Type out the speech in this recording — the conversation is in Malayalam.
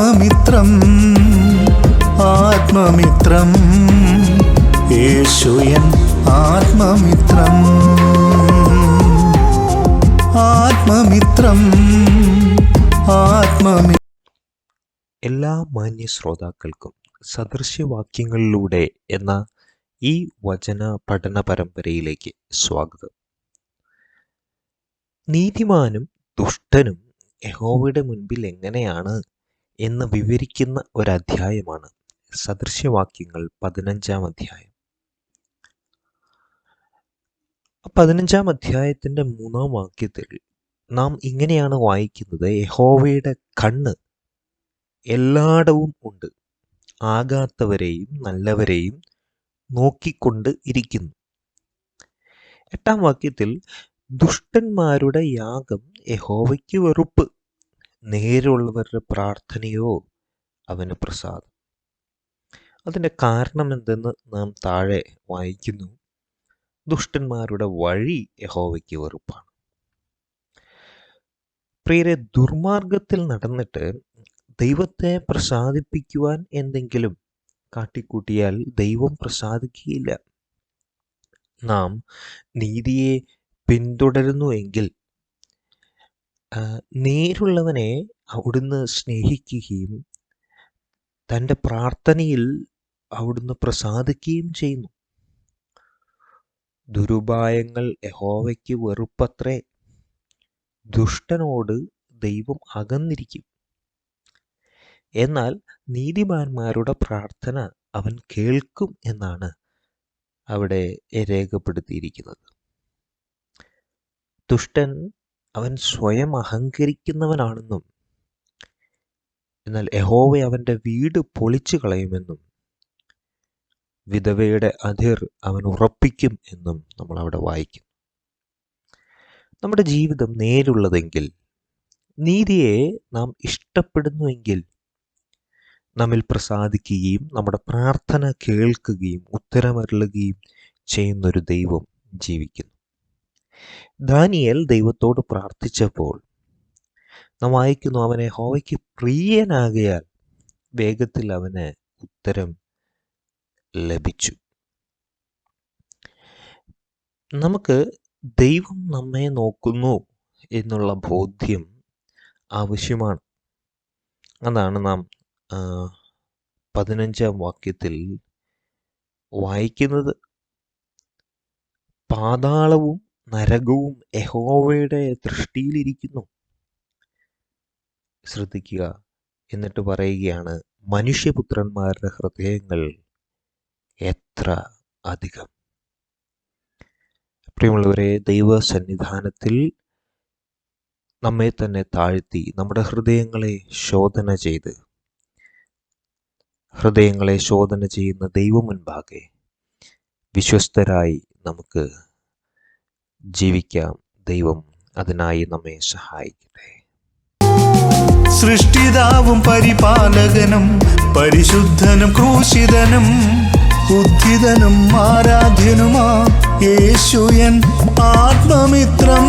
ആത്മമിത്രം ആത്മമിത്രം. യേശുയൻ ആത്മമിത്രം. ആത്മമിത്രം ആത്മമി എല്ലാ മാന്യ ശ്രോതാക്കൾക്കും സദൃശ്യവാക്യങ്ങളിലൂടെ എന്ന ഈ വചന പഠന പരമ്പരയിലേക്ക് സ്വാഗതം. നീതിമാനും ദുഷ്ടനും യഹോവയുടെ മുൻപിൽ എങ്ങനെയാണ് എന്ന് വിവരിക്കുന്ന ഒരധ്യായമാണ് സദൃശ്യവാക്യങ്ങൾ പതിനഞ്ചാം അധ്യായം. പതിനഞ്ചാം അധ്യായത്തിന്റെ മൂന്നാം വാക്യത്തിൽ നാം ഇങ്ങനെയാണ് വായിക്കുന്നത് യഹോവയുടെ കണ്ണ് എല്ലായിടവും ഉണ്ട്. ആകാത്തവരെയും നല്ലവരെയും നോക്കിക്കൊണ്ട് ഇരിക്കുന്നു. എട്ടാം വാക്യത്തിൽ ദുഷ്ടന്മാരുടെ യാഗം യഹോവയ്ക്ക് വെറുപ്പ്. നേരുള്ളവരുടെ പ്രാർത്ഥനയോ അവന് പ്രസാദം. അതിന്റെ കാരണം എന്തെന്ന് നാം താഴെ വായിക്കുന്നു. ദുഷ്ടന്മാരുടെ വഴി യഹോവയ്ക്ക് വെറുപ്പാണ്. പ്രിയരെ ദുർമാർഗത്തിൽ നടന്നിട്ട് ദൈവത്തെ പ്രസാദിപ്പിക്കുവാൻ എന്തെങ്കിലും കാട്ടിക്കൂട്ടിയാൽ ദൈവം പ്രസാദിക്കുകയില്ല. നാം നീതിയെ പിന്തുടരുന്നുവെങ്കിൽ ആ, നേരുള്ളവനെ അവിടുന്ന് സ്നേഹിക്കുകയും തന്റെ പ്രാർത്ഥനയിൽ അവിടുന്ന് പ്രസാദിക്കുകയും ചെയ്യുന്നു. ദുരുപായങ്ങൾ യഹോവയ്ക്ക് വെറുപ്പത്രേ. ദുഷ്ടനോട് ദൈവം അകന്നിരിക്കും. എന്നാൽ നീതിമാന്മാരുടെ പ്രാർത്ഥന അവൻ കേൾക്കും എന്നാണ് അവിടെ രേഖപ്പെടുത്തിയിരിക്കുന്നത്. ദുഷ്ടൻ അവൻ സ്വയം അഹങ്കരിക്കുന്നവനാണെന്നും എന്നാൽ യഹോവ അവന്റെ വീട് പൊളിച്ചു കളയുമെന്നും വിധവയുടെ അതിർ അവൻ ഉറപ്പിക്കും എന്നും നമ്മൾ അവിടെ വായിക്കും നമ്മുടെ ജീവിതം നേരുള്ളതെങ്കിൽ നീതിയെ നാം ഇഷ്ടപ്പെടുന്നുവെങ്കിൽ നമ്മിൽ പ്രസാദിക്കുകയും നമ്മുടെ പ്രാർത്ഥന കേൾക്കുകയും ഉത്തരമരുളുകയും ചെയ്യുന്നൊരു ദൈവം ജീവിക്കുന്നു. ദാനിയേൽ ദൈവത്തോട് പ്രാർത്ഥിച്ചപ്പോൾ നാം വായിക്കുന്നു അവനെ ഹോവയ്ക്ക് പ്രിയനാകയാൽ വേഗത്തിൽ അവന് ഉത്തരം ലഭിച്ചു. നമുക്ക് ദൈവം നമ്മെ നോക്കുന്നു എന്നുള്ള ബോധ്യം ആവശ്യമാണ്. അതാണ് നാം പതിനഞ്ചാം വാക്യത്തിൽ വായിക്കുന്നത്. പാതാളവും നരകവും യഹോവയുടെ ദൃഷ്ടിയിലിരിക്കുന്നു. ശ്രദ്ധിക്കുക. എന്നിട്ട് പറയുകയാണ് മനുഷ്യപുത്രന്മാരുടെ ഹൃദയങ്ങൾ എത്ര അധികം. പ്രിയമുള്ളവരെ ദൈവ സന്നിധാനത്തിൽ നമ്മെ തന്നെ താഴ്ത്തി നമ്മുടെ ഹൃദയങ്ങളെ ശോധന ചെയ്ത് ഹൃദയങ്ങളെ ശോധന ചെയ്യുന്ന ദൈവം മുൻപാകെ വിശ്വസ്തരായി നമുക്ക് ജീവിക്കാം. ദൈവം അതിനായി നമ്മെ സഹായിക്കട്ടെ. സൃഷ്ടിതാവും പരിപാലകനും പരിശുദ്ധനും ക്രൂശിതനും ഉദ്ധിതനും ആരാധ്യനുമാ യേശുയൻ ആത്മമിത്രം.